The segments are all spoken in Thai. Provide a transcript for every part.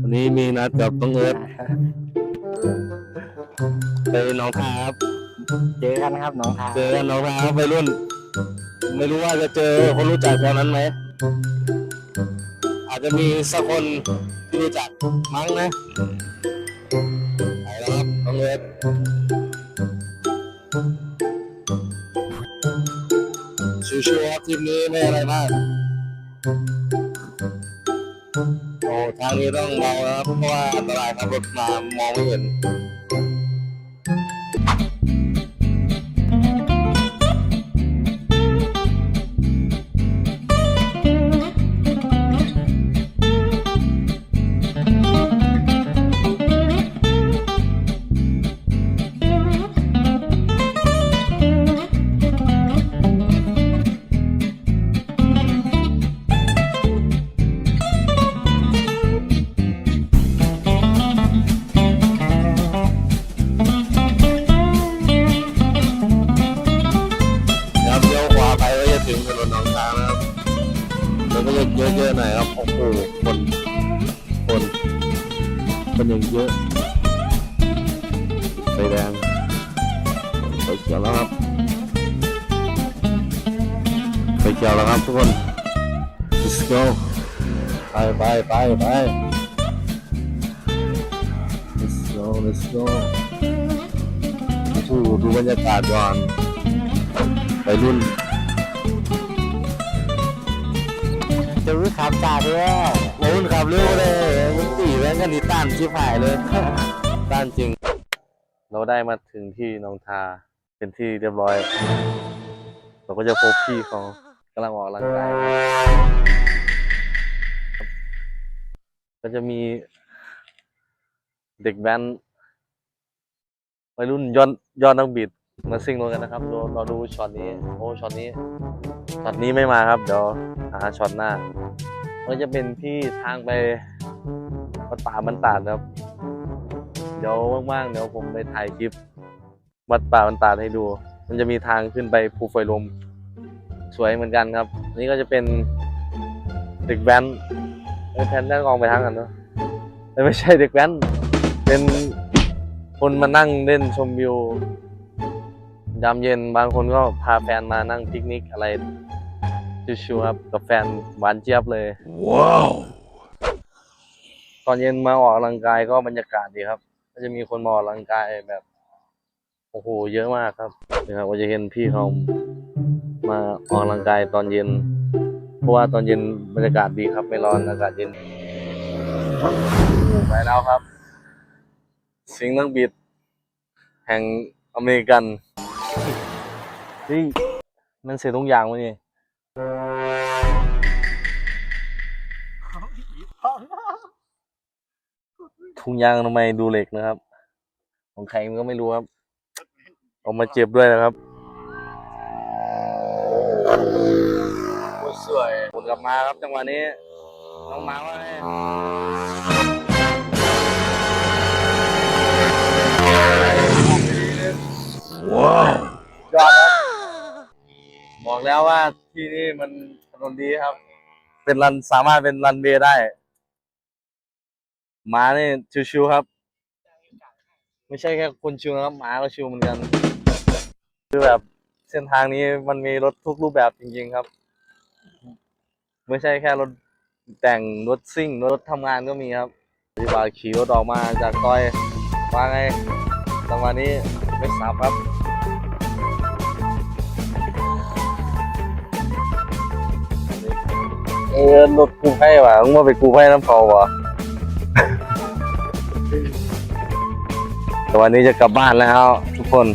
วันนี้มีนัดกับต้องเอิร์ธไปหน้องทาครับ เจอกันนะครับหน้องทาเจอกันหน้องทาครับไปรุ่น ไม่รู้ว่าจะเจอคนรู้จักตอนนั้นไหม อาจจะมีสักคนที่รู้จักมั้งนะไปแล้วครับต้องเอิร์ธชิวๆครับทีมนี้ไม่อะไรมาก โอ้ทางนี้ต้องเบานะครับเพราะว่าอันตรายครับรถมามองไม่เห็น ก็จะเยอะๆหน่อยครับโอ้โหคนคนคนย่างเยอะไฟแดงไฟเขียวแล้วครับไฟเขียวแล้วครับทุกคน let's go ไปไปไปไป let's go let's go โอ้โหดูบรรยากาศก่อนไปรุ่น จะรู้ขับจ่าด้วยโอ้ยขับเร็วเลยมันตีแม่งกันนี่ต้านชิบหายเลย ต้านจริง เราได้มาถึงที่หนองทาเป็นที่เรียบร้อย เราก็จะพบพี่เขากำลังออกกำลังกายก็จะมีเด็กแว้นวัยรุ่นย้อนย้อนนักบิดมาซิ่งรถกันนะครับเราดูช็อตนี้ โอ้ช็อตนี้ช็อตนี้ไม่มาครับ เดี๋ยวหาช็อตหน้า ก็จะเป็นที่ทางไปวัดป่ามันตาดครับ เดี๋ยวว่างๆเดี๋ยวผมไปถ่ายคลิป วัดป่ามันตาดให้ดู มันจะมีทางขึ้นไปภูไฟลม สวยเหมือนกันครับนี่ก็จะเป็นเด็กแว้นเอ้แทนนั่งกองไปทางกันเนาะเอ้ยไม่ใช่เด็กแว้น เป็นคนมานั่งเล่นชมวิวยามเย็นบางคนก็พาแฟนมานั่งปิกนิกอะไร ชิวๆครับกับแฟนหวานเจี๊ยบเลย ว้าว ตอนเย็นมาออกกำลังกายก็บรรยากาศดีครับ ก็จะมีคนมาออกกำลังกายแบบ โอ้โหเยอะมากครับนะครับก็จะเห็นพี่เขามาออกกำลังกายตอนเย็น เพราะว่าตอนเย็นบรรยากาศดีครับ ไม่ร้อนอากาศเย็นไปแล้วครับ สิงห์นักบิด แห่งอเมริกันนี่มันเสียทุกอย่างวะนี่ ทุ่งยางทำไมดูเหล็กนะครับ ของใครมันก็ไม่รู้ครับออกมาเจ็บด้วยนะครับโอ้สวยผลกลับมาครับจังหวะนี้น้องมาว่าไง แล้วว่าที่นี่มันถนนดีครับ เป็นรันสามารถเป็นรันเวย์ได้หมาเนี่ยชิวๆครับ ไม่ใช่แค่คนชิวนะครับหมาก็ชิวเหมือนกัน คือแบบเส้นทางนี้มันมีรถทุกรูปแบบจริง ๆครับ ไม่ใช่แค่รถแต่งรถซิ่งรถทำงานก็มีครับที่ว่าขี่รถออกมาจากซอยมาไงจังหวะนี้ไม่สับครับ เออรถกูภัยว่ะมึงว่าไปกูภัยน้ำเผาว่ะแต่วันนี้จะกลับบ้านแล้วทุกคน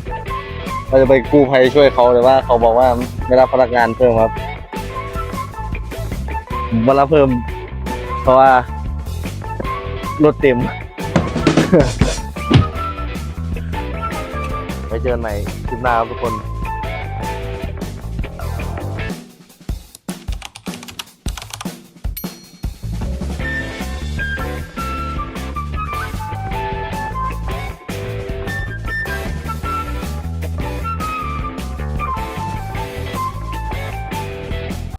เราจะไปกู้ภัยช่วยเขาแต่ว่าเขาบอกว่าไม่รับพนักงานเพิ่มครับมารับเพิ่ม เพราะว่ารถเต็มไปเจอกันใหม่คลิปหน้าครับทุกคน